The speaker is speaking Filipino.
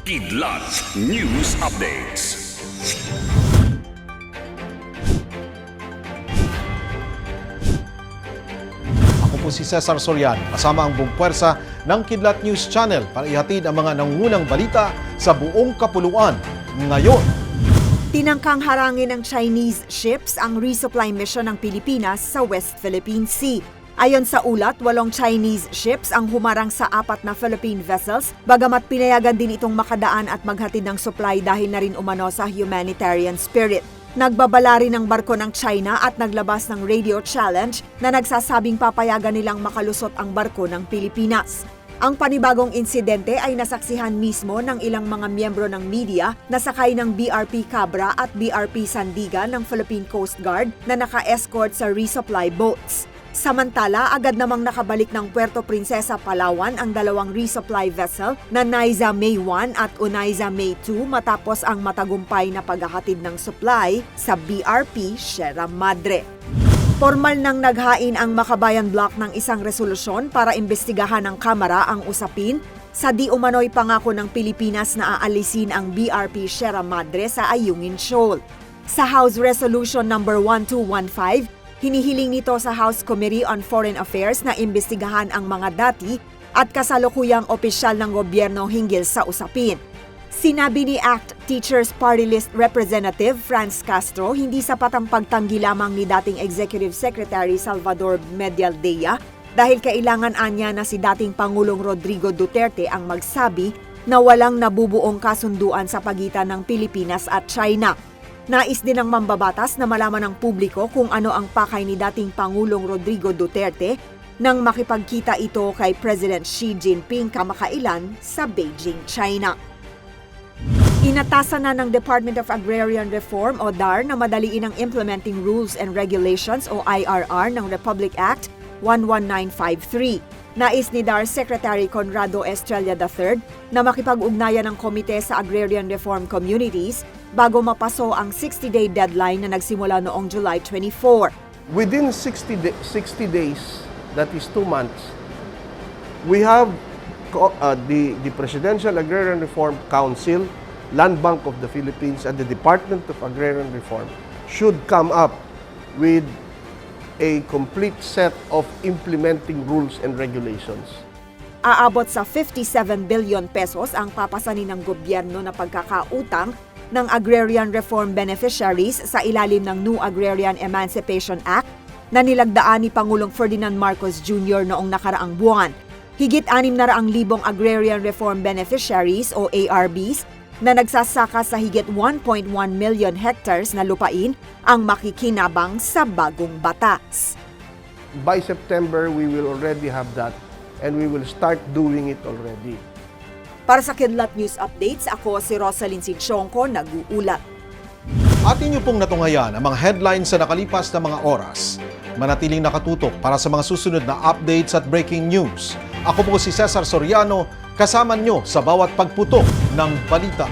Kidlat News Updates. Ako po si Cesar Soriano, kasama ang buong puwersa ng Kidlat News Channel para ihatid ang mga nangungunang balita sa buong kapuluan. Ngayon, Tinangkang harangin ng Chinese ships ang resupply mission ng Pilipinas sa West Philippine Sea. Ayon sa ulat, walong Chinese ships ang humarang sa apat na Philippine vessels, bagamat pinayagan din itong makadaan at maghatid ng supply dahil na rin umano sa humanitarian spirit. Nagbabala rin ang barko ng China at naglabas ng radio challenge na nagsasabing papayagan nilang makalusot ang barko ng Pilipinas. Ang panibagong insidente ay nasaksihan mismo ng ilang mga miyembro ng media na sakay ng BRP Cabra at BRP Sandiga ng Philippine Coast Guard na naka-escort sa resupply boats. Samantala, agad namang nakabalik ng Puerto Princesa, Palawan ang dalawang resupply vessel na Naiza May 1 at Unaiza May 2 matapos ang matagumpay na paghahatid ng supply sa BRP Sierra Madre. Formal nang naghain ang Makabayan Block ng isang resolusyon para imbestigahan ng Kamara ang usapin sa di umano'y pangako ng Pilipinas na aalisin ang BRP Sierra Madre sa Ayungin Shoal. Sa House Resolution number 1215, hinihiling nito sa House Committee on Foreign Affairs na imbestigahan ang mga dati at kasalukuyang opisyal ng gobyerno hinggil sa usapin. Sinabi ni ACT Teachers Party List Representative Franz Castro hindi sapat ang pagtanggi lamang ni dating Executive Secretary Salvador Medialdea dahil kailangan anya na si dating Pangulong Rodrigo Duterte ang magsabi na walang nabubuong kasunduan sa pagitan ng Pilipinas at China. Nais din ng mambabatas na malaman ng publiko kung ano ang pakay ni dating Pangulong Rodrigo Duterte nang makipagkita ito kay President Xi Jinping kamakailan sa Beijing, China. Inatasan na ng Department of Agrarian Reform o DAR na madaliin ang Implementing Rules and Regulations o IRR ng Republic Act 11953. Nais ni DAR Secretary Conrado Estrella III na makipag-ugnayan ng komite sa agrarian reform communities bago mapaso ang 60-day deadline na nagsimula noong July 24. within 60, da- 60 days, that is two months, we have uh, the, the Presidential Agrarian Reform Council, Land Bank of the Philippines, and the Department of Agrarian Reform should come up with a complete set of implementing rules and regulations. Aabot sa 57 billion pesos ang papasanin ng gobyerno na pagkakautang ng agrarian reform beneficiaries sa ilalim ng New Agrarian Emancipation Act na nilagdaan ni Pangulong Ferdinand Marcos Jr. noong nakaraang buwan. Higit 600,000 agrarian reform beneficiaries o ARBs na nagsasaka sa higit 1.1 million hectares na lupain ang makikinabang sa bagong batas. By September, we will already have that and we will start doing it already. Para sa Kidlat News Updates, ako si Rosalyn Sinchonko, nag-uulat. atin niyo pong natungayan ang mga headlines sa nakalipas na mga oras. Manatiling nakatutok para sa mga susunod na updates at breaking news. Ako po si Cesar Soriano, kasama niyo sa bawat pagputok ng balita.